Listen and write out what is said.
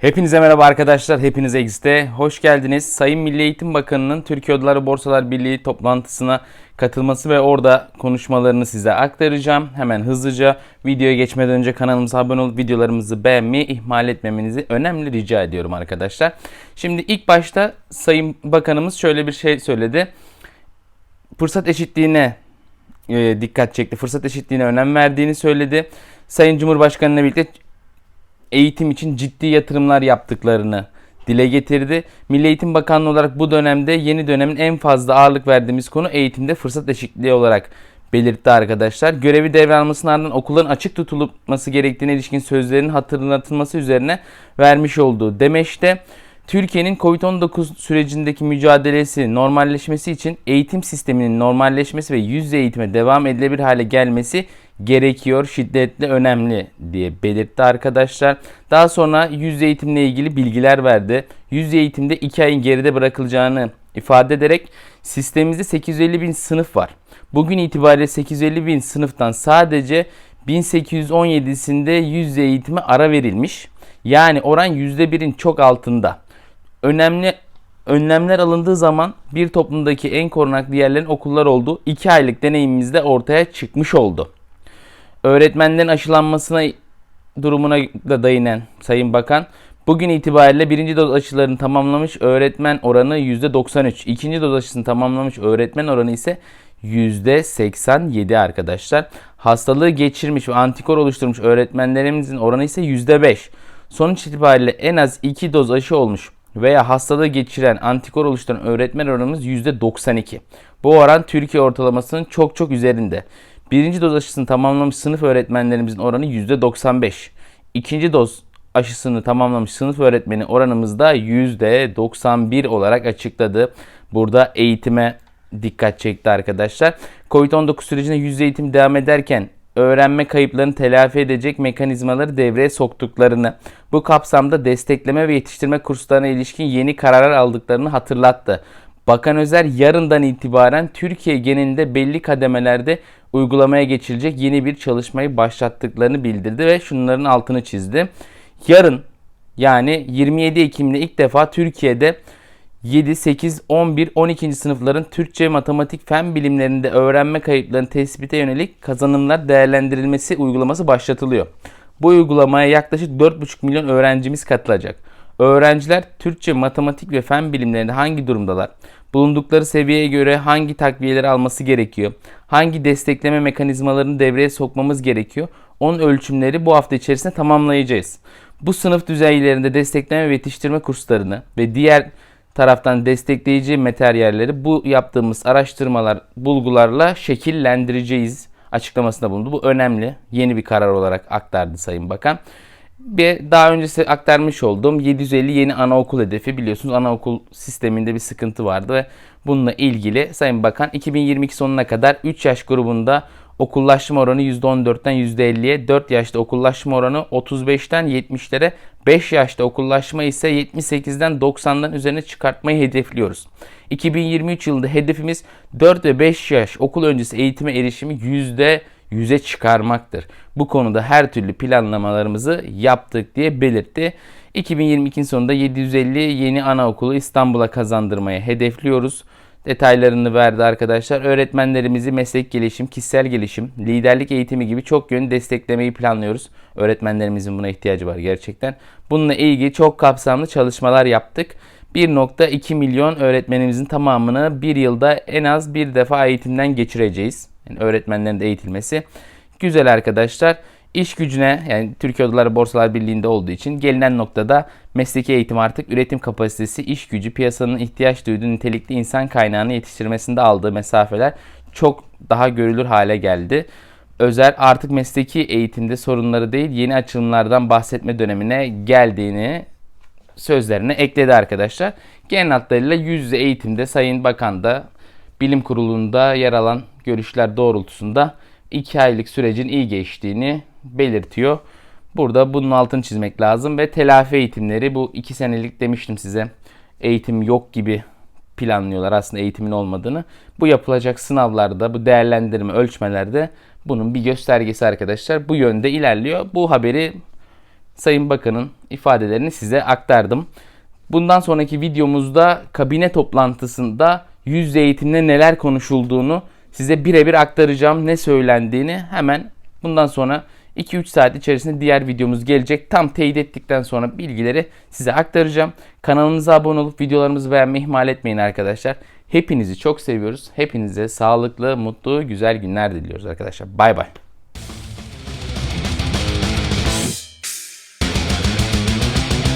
Hepinize merhaba arkadaşlar. Hepiniz Ex'te hoş geldiniz. Sayın Milli Eğitim Bakanı'nın Türkiye Odaları Borsalar Birliği toplantısına katılması ve orada konuşmalarını size aktaracağım. Hemen hızlıca videoya geçmeden önce kanalımıza abone olup videolarımızı beğenmeyi ihmal etmemenizi önemli rica ediyorum arkadaşlar. Şimdi ilk başta Sayın Bakanımız şöyle bir şey söyledi. Fırsat eşitliğine e, dikkat çekti. Fırsat eşitliğine önem verdiğini söyledi. Sayın Cumhurbaşkanı ile birlikte eğitim için ciddi yatırımlar yaptıklarını dile getirdi. Milli Eğitim Bakanlığı olarak bu dönemde yeni dönemin en fazla ağırlık verdiğimiz konu eğitimde fırsat eşitliği olarak belirtti arkadaşlar. Görevi devralmasının ardından okulların açık tutulması gerektiğine ilişkin sözlerin hatırlatılması üzerine vermiş olduğu demeçte Türkiye'nin Covid-19 sürecindeki mücadelesi normalleşmesi için eğitim sisteminin normalleşmesi ve yüz yüze eğitime devam edilebilir hale gelmesi gerekiyor. Şiddetle önemli diye belirtti arkadaşlar. Daha sonra yüz yüze eğitimle ilgili bilgiler verdi. Yüz yüze eğitimde 2 ayın geride bırakılacağını ifade ederek sistemimizde 850 bin sınıf var. Bugün itibariyle 850 bin sınıftan sadece 1817'sinde yüz yüze eğitime ara verilmiş. Yani oran %1'in çok altında. Önemli önlemler alındığı zaman bir toplumdaki en korunaklı yerlerin okullar olduğu 2 aylık deneyimimizde ortaya çıkmış oldu. Öğretmenlerin aşılanmasına durumuna da değinen Sayın Bakan, bugün itibariyle birinci doz aşılarını tamamlamış öğretmen oranı %93. ikinci doz aşısını tamamlamış öğretmen oranı ise %87 arkadaşlar. Hastalığı geçirmiş ve antikor oluşturmuş öğretmenlerimizin oranı ise %5. Sonuç itibariyle en az 2 doz aşı olmuş veya hastalığı geçiren antikor oluşturan öğretmen oranımız %92. Bu oran Türkiye ortalamasının çok çok üzerinde. Birinci doz aşısını tamamlamış sınıf öğretmenlerimizin oranı %95. İkinci doz aşısını tamamlamış sınıf öğretmeni oranımız da %91 olarak açıkladı. Burada eğitime dikkat çekti arkadaşlar. Covid-19 sürecinde yüz eğitim devam ederken öğrenme kayıplarını telafi edecek mekanizmaları devreye soktuklarını, bu kapsamda destekleme ve yetiştirme kurslarına ilişkin yeni kararlar aldıklarını hatırlattı. Bakan Özer yarından itibaren Türkiye genelinde belli kademelerde uygulamaya geçilecek yeni bir çalışmayı başlattıklarını bildirdi ve şunların altını çizdi. Yarın yani 27 Ekim'de ilk defa Türkiye'de 7, 8, 11, 12. sınıfların Türkçe, matematik, fen bilimlerinde öğrenme kayıplarının tespite yönelik kazanımlar değerlendirilmesi uygulaması başlatılıyor. Bu uygulamaya yaklaşık 4,5 milyon öğrencimiz katılacak. Öğrenciler Türkçe, matematik ve fen bilimlerinde hangi durumdalar? Bulundukları seviyeye göre hangi takviyeleri alması gerekiyor? Hangi destekleme mekanizmalarını devreye sokmamız gerekiyor? Onun ölçümleri bu hafta içerisinde tamamlayacağız. Bu sınıf düzeylerinde destekleme ve yetiştirme kurslarını ve diğer taraftan destekleyici materyalleri bu yaptığımız araştırmalar, bulgularla şekillendireceğiz açıklamasında bulundu. Bu önemli. Yeni bir karar olarak aktardı Sayın Bakan. Bir daha öncesi aktarmış olduğum 750 yeni anaokul hedefi biliyorsunuz anaokul sisteminde bir sıkıntı vardı ve bununla ilgili Sayın Bakan 2022 sonuna kadar 3 yaş grubunda okullaşma oranı %14'ten %50'ye, 4 yaşta okullaşma oranı 35'ten 70'lere, 5 yaşta okullaşma ise 78'den 90'dan üzerine çıkartmayı hedefliyoruz. 2023 yılında hedefimiz 4 ve 5 yaş okul öncesi eğitime erişimi %100'e çıkarmaktır. Bu konuda her türlü planlamalarımızı yaptık diye belirtti. 2022 sonunda 750 yeni anaokulu İstanbul'a kazandırmaya hedefliyoruz detaylarını verdi arkadaşlar. Öğretmenlerimizi meslek gelişim, kişisel gelişim, liderlik eğitimi gibi çok yönlü desteklemeyi planlıyoruz. Öğretmenlerimizin buna ihtiyacı var gerçekten. Bununla ilgili çok kapsamlı çalışmalar yaptık. 1.2 milyon öğretmenimizin tamamını bir yılda en az bir defa eğitimden geçireceğiz. Yani öğretmenlerin de eğitilmesi. Güzel arkadaşlar iş gücüne yani Türkiye Odaları Borsalar Birliği'nde olduğu için gelinen noktada mesleki eğitim artık üretim kapasitesi, iş gücü, piyasanın ihtiyaç duyduğu nitelikli insan kaynağını yetiştirmesinde aldığı mesafeler çok daha görülür hale geldi. Özel artık mesleki eğitimde sorunları değil yeni açılımlardan bahsetme dönemine geldiğini sözlerine ekledi arkadaşlar. Genel hatlarıyla yüz yüze eğitimde Sayın Bakan da bilim kurulunda yer alan görüşler doğrultusunda 2 aylık sürecin iyi geçtiğini belirtiyor. Burada bunun altını çizmek lazım ve telafi eğitimleri bu 2 senelik demiştim size. Eğitim yok gibi planlıyorlar aslında eğitimin olmadığını. Bu yapılacak sınavlarda, bu değerlendirme, ölçmelerde bunun bir göstergesi arkadaşlar. Bu yönde ilerliyor. Bu haberi Sayın Bakan'ın ifadelerini size aktardım. Bundan sonraki videomuzda kabine toplantısında yüz yüze eğitimde neler konuşulduğunu size birebir aktaracağım. Ne söylendiğini hemen bundan sonra 2-3 saat içerisinde diğer videomuz gelecek. Tam teyit ettikten sonra bilgileri size aktaracağım. Kanalımıza abone olup videolarımızı beğenmeyi ihmal etmeyin arkadaşlar. Hepinizi çok seviyoruz. Hepinize sağlıklı, mutlu, güzel günler diliyoruz arkadaşlar. Bay bay.